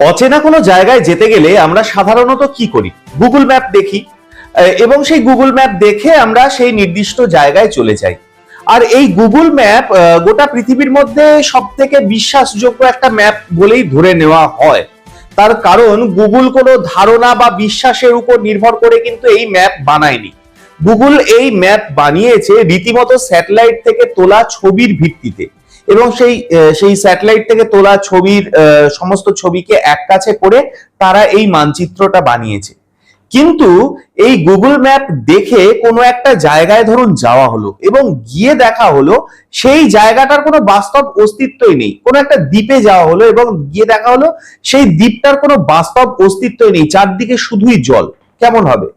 অচেনা কোনো জায়গায় যেতে গেলে আমরা সাধারণত কি করি? গুগল ম্যাপ দেখি। এবং সেই গুগল ম্যাপ দেখে আমরা সেই নির্দিষ্ট জায়গায় চলে যাই। আর এই গুগল ম্যাপ গোটা পৃথিবীর মধ্যে সব থেকে বিশ্বাসযোগ্য একটা ম্যাপ বলেই ধরে নেওয়া হয়। তার কারণ গুগল কোনো ধারণা বা বিশ্বাসের উপর নির্ভর করে কিন্তু এই ম্যাপ বানায়নি। গুগল এই ম্যাপ বানিয়েছে রীতিমতো স্যাটেলাইট থেকে তোলা ছবির ভিত্তিতে। এবং সেই সেই স্যাটেলাইট থেকে তোলা ছবির সমস্ত ছবিকে এক কাছে করে তারা এই মানচিত্রটা বানিয়েছে। কিন্তু এই গুগল ম্যাপ দেখে কোনো একটা জায়গায় ধরুন যাওয়া হলো এবং গিয়ে দেখা হলো সেই জায়গাটার কোনো বাস্তব অস্তিত্বই নেই। কোনো একটা দ্বীপে যাওয়া হলো এবং গিয়ে দেখা হলো সেই দ্বীপটার কোনো বাস্তব অস্তিত্বই নেই। চারদিকে শুধুই জল। কেমন হবে?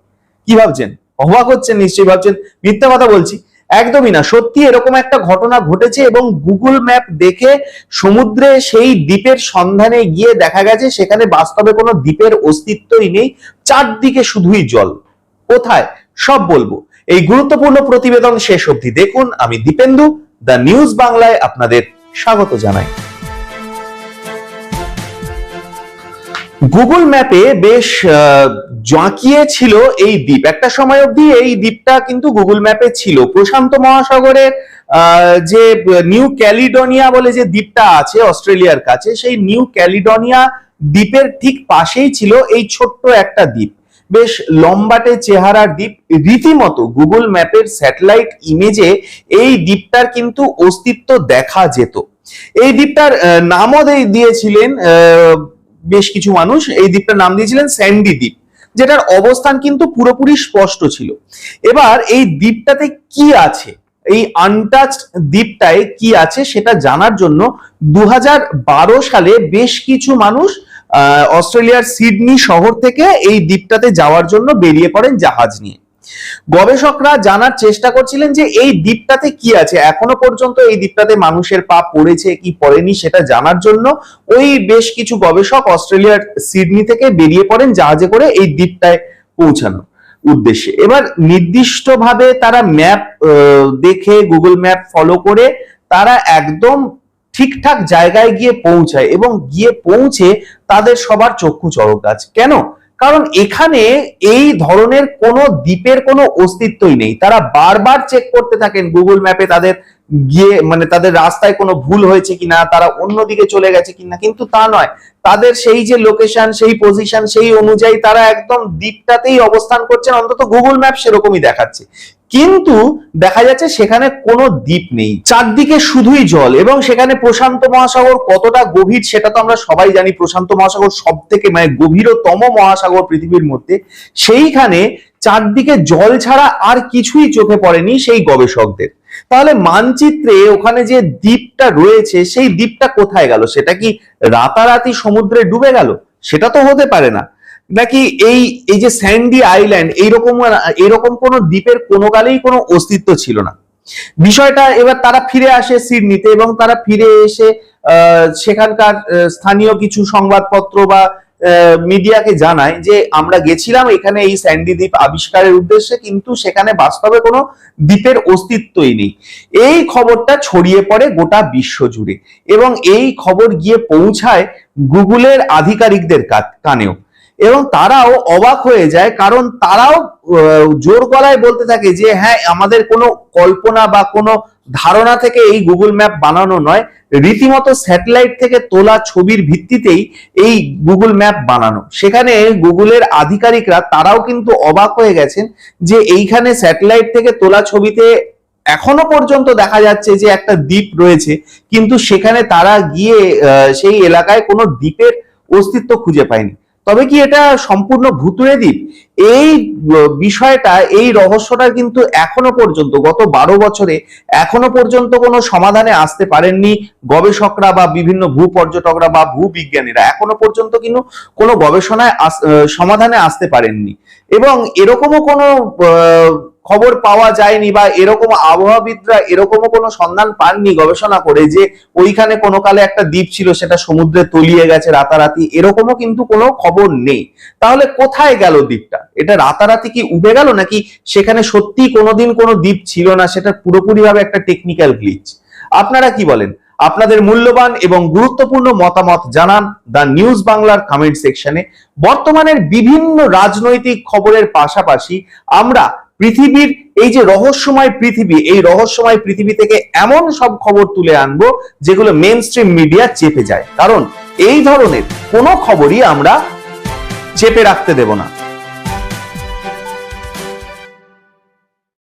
কি ভাবছেন? অবাক হচ্ছেন, নিশ্চয়ই ভাবছেন। মিথ্যা কথা বলছি। একদমই না। সত্যি এরকম একটা ঘটনা ঘটেছে এবং গুগল ম্যাপ দেখে সমুদ্রে সেই দ্বীপের সন্ধানে গিয়ে দেখা গেছে, সেখানে বাস্তবে কোনো দ্বীপের অস্তিত্বই নেই, চারদিকে শুধুই জল। কোথায়? সব বলব। এই গুরুত্বপূর্ণ প্রতিবেদন শেষ অবধি দেখুন। আমি দীপেন্দু, দ্য নিউজ বাংলায় আপনাদের স্বাগত জানাই। গুগল ম্যাপে বেশ জাঁকিয়ে ছিল এই দ্বীপ। একটা সময় অবধি এই দ্বীপটা কিন্তু গুগল ম্যাপে ছিল। প্রশান্ত মহাসাগরের যে নিউ ক্যালিডোনিয়া বলে যে দ্বীপটা আছে, অস্ট্রেলিয়ার কাছে, সেই নিউ ক্যালিডোনিয়া দ্বীপের ঠিক পাশেই ছিল এই ছোট্ট একটা দ্বীপ। বেশ লম্বাটে চেহারার দ্বীপ। রীতিমতো গুগল ম্যাপের স্যাটেলাইট ইমেজে এই দ্বীপটার কিন্তু অস্তিত্ব দেখা যেত। এই দ্বীপটার নামও দিয়েছিলেন বেশ কিছু মানুষ এই দ্বীপটার নাম দিয়েছিলেন স্যান্ডি দ্বীপ, যেটার অবস্থান কিন্তু পুরোপুরি স্পষ্ট ছিল। এবার এই দ্বীপটাতে কি আছে? এই আনটাচড দ্বীপটায় কি আছে সেটা জানার জন্য দু হাজার বারো সালে বেশ কিছু মানুষ অস্ট্রেলিয়ার সিডনি শহর থেকে এই দ্বীপটাতে যাওয়ার জন্য বেরিয়ে পড়েন জাহাজ নিয়ে। গবেষকরা জানার চেষ্টা করছিলেন যে এই দ্বীপটাতে কি আছে? এখনও পর্যন্ত এই দ্বীপটাতে মানুষের পা পড়েছে, কি পড়েনি সেটা জানার জন্য ওই বেশ কিছু গবেষক অস্ট্রেলিয়ার সিডনি থেকে বেরিয়ে পড়েন জাহাজে করে এই দ্বীপটায় পৌঁছানো উদ্দেশ্যে। এবার নির্দিষ্টভাবে তারা ম্যাপ দেখে গুগল ম্যাপ ফলো করে তারা একদম ঠিকঠাক জায়গায় গিয়ে পৌঁছায় এবং গিয়ে পৌঁছে তাদের সবার চক্ষু চড়ক গাছ। কেন? কারণ এখানে এই ধরনের কোন দ্বীপের কোনো অস্তিত্বই নেই। তারা বারবার চেক করতে থাকেন গুগল ম্যাপে তাদের গিয়ে মানে তাদের রাস্তায় কোনো ভুল হয়েছে কিনা, তারা অন্যদিকে চলে গেছে কিনা, কিন্তু তা নয়। তাদের সেই যে লোকেশন সেই পজিশন সেই অনুযায়ী তারা একদম দ্বীপটাতেই অবস্থান করছেন, অন্তত গুগল ম্যাপ সেরকমই দেখাচ্ছে। কিন্তু দেখা যাচ্ছে সেখানে কোনো দ্বীপ নেই। চারদিকে শুধুই জল এবং সেখানে প্রশান্ত মহাসাগর কতটা গভীর সেটা তো আমরা সবাই জানি। প্রশান্ত মহাসাগর সব থেকে মানে গভীরতম মহাসাগর পৃথিবীর মধ্যে। সেইখানে চারদিকে জল ছাড়া আর কিছুই চোখে পড়েনি সেই গবেষকদের। তাহলে মানচিত্রে ওখানে যে দ্বীপটা রয়েছে, সেই দ্বীপটা কোথায় গেল? সেটা কি রাতারাতি সমুদ্রে ডুবে গেল? সেটা তো হতে পারে না। নাকি এই এই যে স্যান্ডি আইল্যান্ড, এইরকম এরকম কোনো দ্বীপের কোনো কালেই কোনো অস্তিত্ব ছিল না। বিষয়টা এবার তারা ফিরে আসে সিডনিতে এবং তারা ফিরে এসে সেখানকার স্থানীয় কিছু সংবাদপত্র বা মিডিয়াকে জানায় যে আমরা গেছিলাম এখানে এই স্যান্ডি দ্বীপ আবিষ্কারের উদ্দেশ্যে, কিন্তু সেখানে বাস্তবে কোনো দ্বীপের অস্তিত্বই নেই। এই খবরটা ছড়িয়ে পড়ে গোটা বিশ্ব জুড়ে এবং এই খবর গিয়ে পৌঁছায় গুগলের আধিকারিকদের কানেও। এবং তারাও অবাক হয়ে যায়, কারণ তারাও জোর গলায় বলতে থাকে যে হ্যাঁ আমাদের কোনো কল্পনা বা কোনো ধারণা থেকে এই গুগল ম্যাপ বানানো নয়। রীতিমতো স্যাটেলাইট থেকে তোলা ছবির ভিত্তিতেই এই গুগল ম্যাপ বানানো। সেখানে গুগলের আধিকারিকরা, তারাও কিন্তু অবাক হয়ে গেছেন যে, এইখানে স্যাটেলাইট থেকে তোলা ছবিতে এখনও পর্যন্ত দেখা যাচ্ছে যে, একটা দ্বীপ রয়েছে। কিন্তু সেখানে তারা গিয়ে সেই এলাকায় কোনো দ্বীপের অস্তিত্ব খুঁজে পায়নি। তবে কি এটা সম্পূর্ণ ভুতুড়ে দ্বীপ এই বিষয়টা, এই রহস্যটা কিন্তু এখনও পর্যন্ত, গত বারো বছরে এখনও পর্যন্ত কোনো সমাধানে আসতে পারেননি গবেষকরা বা বিভিন্ন ভূ পর্যটকরা বা ভূবিজ্ঞানীরা এখনও পর্যন্ত কিন্তু কোনো গবেষণায় সমাধানে আসতে পারেননি। এবং এরকমও কোনো খবর পাওয়া যায়নি বা এরকম আবহাওয়াবিদরা এরকমও কোনো সন্ধান পাননি গবেষণা করে যে ওইখানে কোনো কালে একটা দ্বীপ ছিল সেটা সমুদ্রে তলিয়ে গেছে রাতারাতি, এরকমও কিন্তু কোনো খবর নেই। তাহলে কোথায় গেল দ্বীপটা? এটা রাতারাতি কি উবে গেল নাকি সেখানে সত্যি কোনোদিন কোনো দ্বীপ ছিল না? সেটা পুরোপুরি ভাবে একটা টেকনিক্যাল গ্লিচ আপনারা কি বলেন? আপনাদের মূল্যবান এবং গুরুত্বপূর্ণ মতামত জানান দ্য নিউজ বাংলার কমেন্ট সেকশনে বর্তমানের বিভিন্ন রাজনৈতিক খবরের পাশাপাশি আমরা পৃথিবীর এই যে রহস্যময় পৃথিবী, এই রহস্যময় পৃথিবী থেকে এমন সব খবর তুলে আনব যেগুলো মেন স্ট্রিম মিডিয়া চেপে যায়। কারণ এই ধরনের কোনো খবরই আমরা চেপে রাখতে দেব না।